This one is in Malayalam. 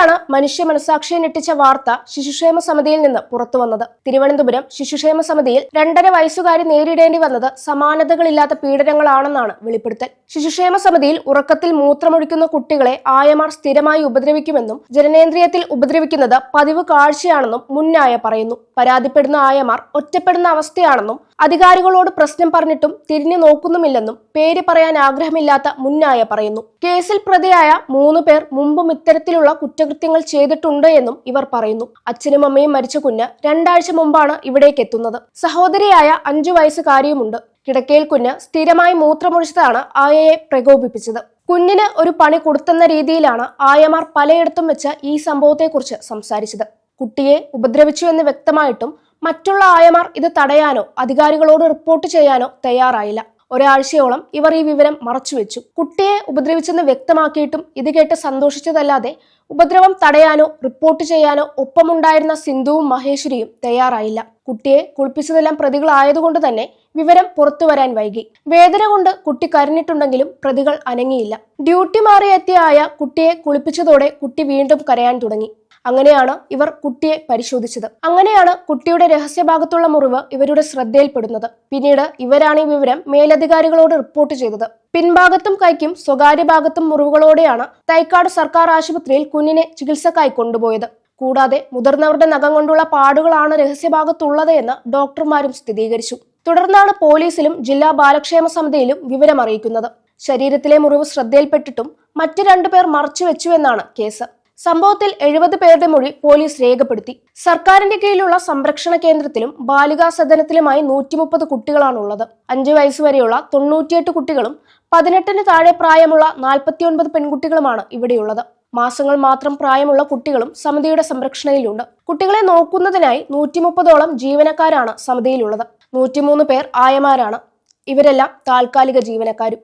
ഇന്നലെയാണ് മനുഷ്യ മനസാക്ഷിയെ ഞെട്ടിച്ച വാർത്ത ശിശുക്ഷേമ സമിതിയിൽ നിന്ന് പുറത്തുവന്നത് തിരുവനന്തപുരം ശിശുക്ഷേമ സമിതിയിൽ രണ്ടര വയസ്സുകാരി നേരിടേണ്ടി വന്നത് സമാനതകളില്ലാത്ത പീഡനങ്ങളാണെന്നാണ് വെളിപ്പെടുത്തൽ. ശിശുക്ഷേമ സമിതിയിൽ ഉറക്കത്തിൽ മൂത്രമൊഴിക്കുന്ന കുട്ടികളെ ആയമാർ സ്ഥിരമായി ഉപദ്രവിക്കുമെന്നും ജനനേന്ദ്രിയത്തിൽ ഉപദ്രവിക്കുന്നത് പതിവ് കാഴ്ചയാണെന്നും മുന്നായ പറയുന്നു. പരാതിപ്പെടുന്ന ആയമാർ ഒറ്റപ്പെടുന്ന അവസ്ഥയാണെന്നും അധികാരികളോട് പ്രശ്നം പറഞ്ഞിട്ടും തിരിഞ്ഞു നോക്കുന്നുമില്ലെന്നും പേര് പറയാൻ ആഗ്രഹമില്ലാത്ത മുന്നായ പറയുന്നു. കേസിൽ പ്രതിയായ മൂന്ന് പേർ മുമ്പും ഇത്തരത്തിലുള്ള കുറ്റകൃത്യങ്ങൾ ചെയ്തിട്ടുണ്ട് എന്നും ഇവർ പറയുന്നു. അച്ഛനും അമ്മയും മരിച്ച കുഞ്ഞ് രണ്ടാഴ്ച മുമ്പാണ് ഇവിടേക്ക് എത്തുന്നത്. സഹോദരിയായ അഞ്ചു വയസ്സുകാരിയുമുണ്ട്. കിടക്കയിൽ കുഞ്ഞ് സ്ഥിരമായി മൂത്രമൊഴിച്ചതാണ് ആയയെ പ്രകോപിപ്പിച്ചത്. കുഞ്ഞിന് ഒരു പണി കൊടുത്തെന്ന രീതിയിലാണ് ആയമാർ പലയിടത്തും വെച്ച് ഈ സംഭവത്തെക്കുറിച്ച് സംസാരിച്ചത്. കുട്ടിയെ ഉപദ്രവിച്ചു എന്ന് വ്യക്തമായിട്ടും മറ്റുള്ള ആയമാർ ഇത് തടയാനോ അധികാരികളോട് റിപ്പോർട്ട് ചെയ്യാനോ തയ്യാറായില്ല. ഒരാഴ്ചയോളം ഇവർ ഈ വിവരം മറച്ചുവെച്ചു കുട്ടിയെ ഉപദ്രവിച്ചെന്ന് വ്യക്തമാക്കിയിട്ടും ഇത് കേട്ട് സന്തോഷിച്ചതല്ലാതെ ഉപദ്രവം തടയാനോ റിപ്പോർട്ട് ചെയ്യാനോ ഒപ്പമുണ്ടായിരുന്ന സിന്ധുവും മഹേശ്വരിയും തയ്യാറായില്ല. കുട്ടിയെ കുളിപ്പിച്ചതെല്ലാം പ്രതികളായതുകൊണ്ട് തന്നെ വിവരം പുറത്തു വരാൻ വൈകി. വേദന കൊണ്ട് കുട്ടി കരഞ്ഞിട്ടുണ്ടെങ്കിലും പ്രതികൾ അനങ്ങിയില്ല. ഡ്യൂട്ടി മാറിയെത്തിയ ആയ കുട്ടിയെ കുളിപ്പിച്ചതോടെ കുട്ടി വീണ്ടും കരയാൻ തുടങ്ങി. അങ്ങനെയാണ് ഇവർ കുട്ടിയെ പരിശോധിച്ചത്. അങ്ങനെയാണ് കുട്ടിയുടെ രഹസ്യഭാഗത്തുള്ള മുറിവ് ഇവരുടെ ശ്രദ്ധയിൽപ്പെടുന്നത്. പിന്നീട് ഇവരാണ് ഈ വിവരം മേലധികാരികളോട് റിപ്പോർട്ട് ചെയ്തത്. പിൻഭാഗത്തും കൈക്കും സ്വകാര്യ ഭാഗത്തും മുറിവുകളോടെയാണ് തൈക്കാട് സർക്കാർ ആശുപത്രിയിൽ കുഞ്ഞിനെ ചികിത്സക്കായി കൊണ്ടുപോയത്. കൂടാതെ മുതിർന്നവരുടെ നഖം കൊണ്ടുള്ള പാടുകളാണ് രഹസ്യഭാഗത്തുള്ളത് എന്ന് ഡോക്ടർമാരും സ്ഥിരീകരിച്ചു. തുടർന്നാണ് പോലീസിലും ജില്ലാ ബാലക്ഷേമ സമിതിയിലും വിവരം അറിയിക്കുന്നത് ശരീരത്തിലെ മുറിവ് ശ്രദ്ധയിൽപ്പെട്ടിട്ടും മറ്റു രണ്ടുപേർ മറച്ചുവെച്ചുവെന്നാണ് കേസ്. സംഭവത്തിൽ എഴുപത് പേരുടെ മൊഴി പോലീസ് രേഖപ്പെടുത്തി. സർക്കാരിന്റെ കീഴിലുള്ള സംരക്ഷണ കേന്ദ്രത്തിലും ബാലികാ സദനത്തിലുമായി നൂറ്റി മുപ്പത് കുട്ടികളാണുള്ളത്. അഞ്ചു വയസ്സുവരെയുള്ള തൊണ്ണൂറ്റിയെട്ട് കുട്ടികളും പതിനെട്ടിന് താഴെ പ്രായമുള്ള നാൽപ്പത്തിയൊൻപത് പെൺകുട്ടികളുമാണ് ഇവിടെയുള്ളത്. മാസങ്ങൾ മാത്രം പ്രായമുള്ള കുട്ടികളും സമിതിയുടെ സംരക്ഷണയിലുണ്ട്. കുട്ടികളെ നോക്കുന്നതിനായി നൂറ്റി മുപ്പതോളം ജീവനക്കാരാണ് സമിതിയിലുള്ളത്. നൂറ്റിമൂന്ന് പേർ ആയമാരാണ്. ഇവരെല്ലാം താൽക്കാലിക ജീവനക്കാരും.